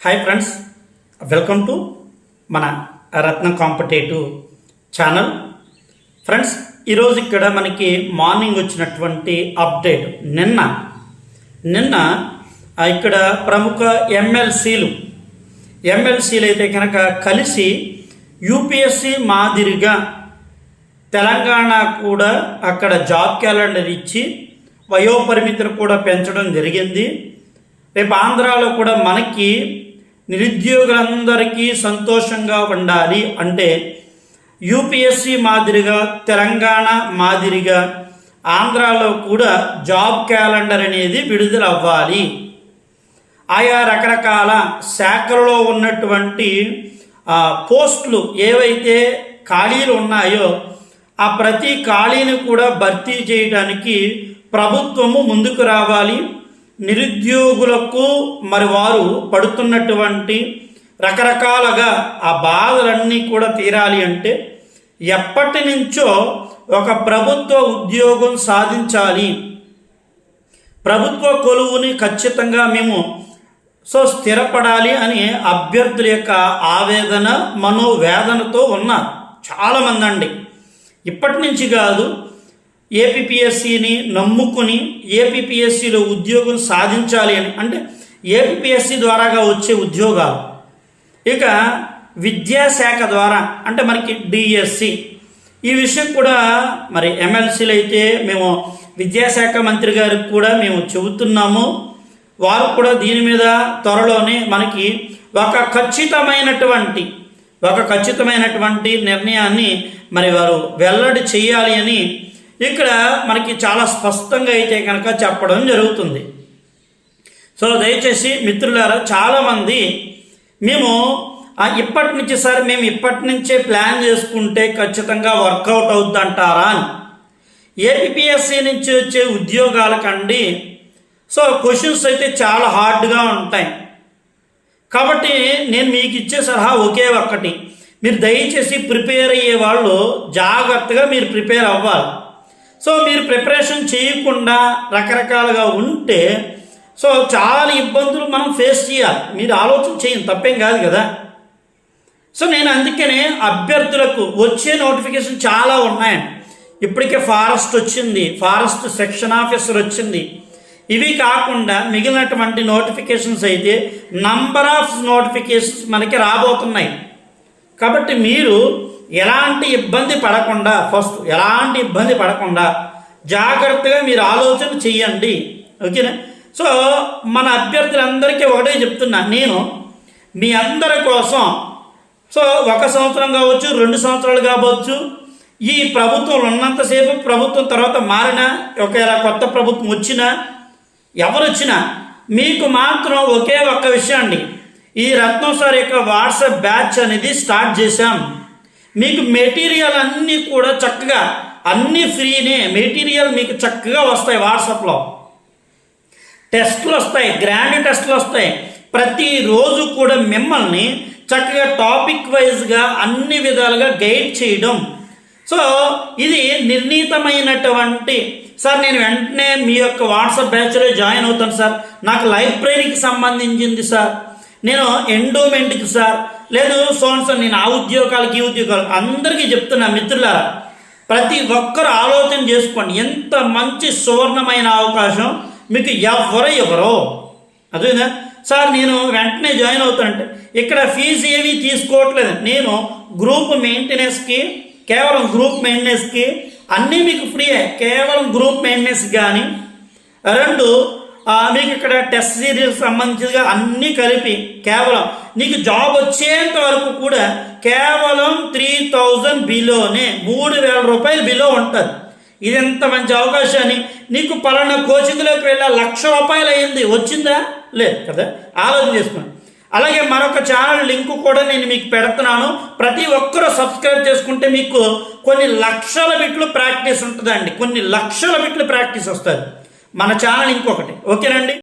Hi friends welcome to మన రత్న competitive channel friends ఈరోజు ఇక్కడ మనకి మార్నింగ్ వచ్చినటువంటి అప్డేట్ నిన్న నిన్న ఇక్కడ ప్రముఖ ఎమ్మెల్సీలు ఎమ్మెల్సీలు అయితే కనుక కలిసి యూపీఎస్సి మాదిరిగా తెలంగాణ కూడా అక్కడ జాబ్ క్యాలెండర్ ఇచ్చి వయోపరిమితిని కూడా పెంచడం జరిగింది. రేపు ఆంధ్రాలో కూడా మనకి నిరుద్యోగులందరికీ సంతోషంగా ఉండాలి అంటే యూపీఎస్సి మాదిరిగా తెలంగాణ మాదిరిగా ఆంధ్రాలో కూడా జాబ్ క్యాలెండర్ అనేది విడుదల అవ్వాలి ఆయా రకరకాల శాఖలలో ఉన్నటువంటి ఆ, పోస్టులు ఏవైతే ఖాళీలు ఉన్నాయో ఆ ప్రతి ఖాళీని కూడా భర్తీ చేయడానికి ప్రభుత్వము ముందుకు రావాలి. నిరుద్యోగులకు మరి వారు పడుతున్నటువంటి రకరకాలుగా ఆ బాధలన్నీ కూడా తీరాలి అంటే ఎప్పటి నుంచో ఒక ప్రభుత్వ ఉద్యోగం సాధించాలి. ప్రభుత్వ కొలువుని ఖచ్చితంగా మేము సో స్థిరపడాలి అని అభ్యర్థుల యొక్క ఆవేదన మనోవేదనతో ఉన్నారు చాలామంది అండి. ఇప్పటి నుంచి కాదు ఏపీఎస్సిని నమ్ముకుని ఏపీఎస్సిలో ఉద్యోగం సాధించాలి అని అంటే ఏపీఎస్సి ద్వారాగా వచ్చే ఉద్యోగాలు. ఇక విద్యాశాఖ ద్వారా అంటే మనకి డిఎస్సి. ఈ విషయం కూడా మరి ఎమ్మెల్సీలు అయితే మేము విద్యాశాఖ మంత్రి గారికి కూడా మేము చెబుతున్నాము. వారు కూడా దీని మీద త్వరలోనే మనకి ఒక ఖచ్చితమైనటువంటి ఒక ఖచ్చితమైనటువంటి నిర్ణయాన్ని మరి వారు వెల్లడి చేయాలి అని ఇక్కడ మనకి చాలా స్పష్టంగా అయితే కనుక చెప్పడం జరుగుతుంది. సో దయచేసి మిత్రులారా చాలామంది మేము ఇప్పటి నుంచి సార్ మేము ఇప్పటి నుంచే ప్లాన్ చేసుకుంటే ఖచ్చితంగా వర్కౌట్ అవుద్ది అంటారా అని. ఏపీఎస్సి నుంచి వచ్చే ఉద్యోగాలకండి. సో క్వశ్చన్స్ అయితే చాలా హార్డ్గా ఉంటాయి. కాబట్టి నేను మీకు ఇచ్చే సలహా ఒకే ఒక్కటి. మీరు దయచేసి ప్రిపేర్ అయ్యే వాళ్ళు జాగ్రత్తగా మీరు ప్రిపేర్ అవ్వాలి. సో మీరు ప్రిపరేషన్ చేయకుండా రకరకాలుగా ఉంటే సో చాలా ఇబ్బందులు మనం ఫేస్ చేయాలి. మీరు ఆలోచన చేయండి తప్పేం కాదు కదా. సో నేను అందుకనే అభ్యర్థులకు వచ్చే నోటిఫికేషన్ చాలా ఉన్నాయండి. ఇప్పటికే ఫారెస్ట్ వచ్చింది ఫారెస్ట్ సెక్షన్ ఆఫీసర్ వచ్చింది. ఇవి కాకుండా మిగిలినటువంటి నోటిఫికేషన్స్ అయితే నంబర్ ఆఫ్ నోటిఫికేషన్స్ మనకి రాబోతున్నాయి. కాబట్టి మీరు ఎలాంటి ఇబ్బంది పడకుండా ఫస్ట్ ఎలాంటి ఇబ్బంది పడకుండా జాగ్రత్తగా మీరు ఆలోచన చెయ్యండి. ఓకేనా సో మన అభ్యర్థులందరికీ ఒకటే చెప్తున్నా నేను. మీ అందరి కోసం సో ఒక సంవత్సరం కావచ్చు రెండు సంవత్సరాలు కావచ్చు ఈ ప్రభుత్వం ఉన్నంతసేపు ప్రభుత్వం తర్వాత మారినా ఒకవేళ కొత్త ప్రభుత్వం వచ్చినా ఎవరు వచ్చినా మీకు మాత్రం ఒకే ఒక్క విషయం అండి. ఈ రత్నం సార్ యొక్క వాట్సాప్ బ్యాచ్ అనేది స్టార్ట్ చేశాం. మీకు మెటీరియల్ అన్నీ కూడా చక్కగా అన్నీ ఫ్రీనే మెటీరియల్ మీకు చక్కగా వస్తాయి వాట్సాప్లో. టెస్టులు వస్తాయి గ్రాండ్ టెస్టులు వస్తాయి ప్రతిరోజు కూడా మిమ్మల్ని చక్కగా టాపిక్ వైజ్గా అన్ని విధాలుగా గైడ్ చేయడం. సో ఇది నిర్ణీతమైనటువంటి సార్ నేను వెంటనే మీ యొక్క వాట్సాప్ బ్యాచ్లో జాయిన్ అవుతాను సార్. నాకు లైబ్రరీకి సంబంధించింది సార్. నేను ఎండోమెంట్కి సార్. లేదు సోన్ సార్ నేను ఆ ఉద్యోగాలకి ఈ ఉద్యోగాలు. అందరికీ చెప్తున్నా మిత్రులారా ప్రతి ఒక్కరు ఆలోచన చేసుకోండి. ఎంత మంచి సువర్ణమైన అవకాశం మీకు ఎవరో ఎవరో అదేనా సార్ నేను వెంటనే జాయిన్ అవుతానంటే ఇక్కడ ఫీజు ఏమీ తీసుకోవట్లేదు. నేను గ్రూప్ మెయింటెనెన్స్కి కేవలం గ్రూప్ మెయింటెనెన్స్కి అన్నీ మీకు ఫ్రీయే. కేవలం గ్రూప్ మెయింటెనెన్స్ కానీ రెండు మీకు ఇక్కడ టెస్ట్ సిరీస్ సంబంధించిగా అన్నీ కలిపి కేవలం నీకు జాబ్ వచ్చేంత వరకు కూడా కేవలం త్రీ థౌజండ్ బిలోనే మూడు వేల రూపాయలు బిలో ఉంటుంది. ఇది ఎంత మంచి అవకాశాన్ని? నీకు పలానా కోచింగ్లోకి వెళ్ళా లక్ష రూపాయలు అయింది. వచ్చిందా? లేదు కదా? ఆలోచన చేసుకున్నాను అలాగే మరొక ఛానల్ లింక్ కూడా నేను మీకు పెడుతున్నాను. ప్రతి ఒక్కరూ సబ్స్క్రైబ్ చేసుకుంటే మీకు కొన్ని లక్షల బిట్లు ప్రాక్టీస్ ఉంటుందండి. కొన్ని లక్షల బిట్లు ప్రాక్టీస్ వస్తుంది. మన ఛానల్ ఇంకొకటి. ఓకేనండి?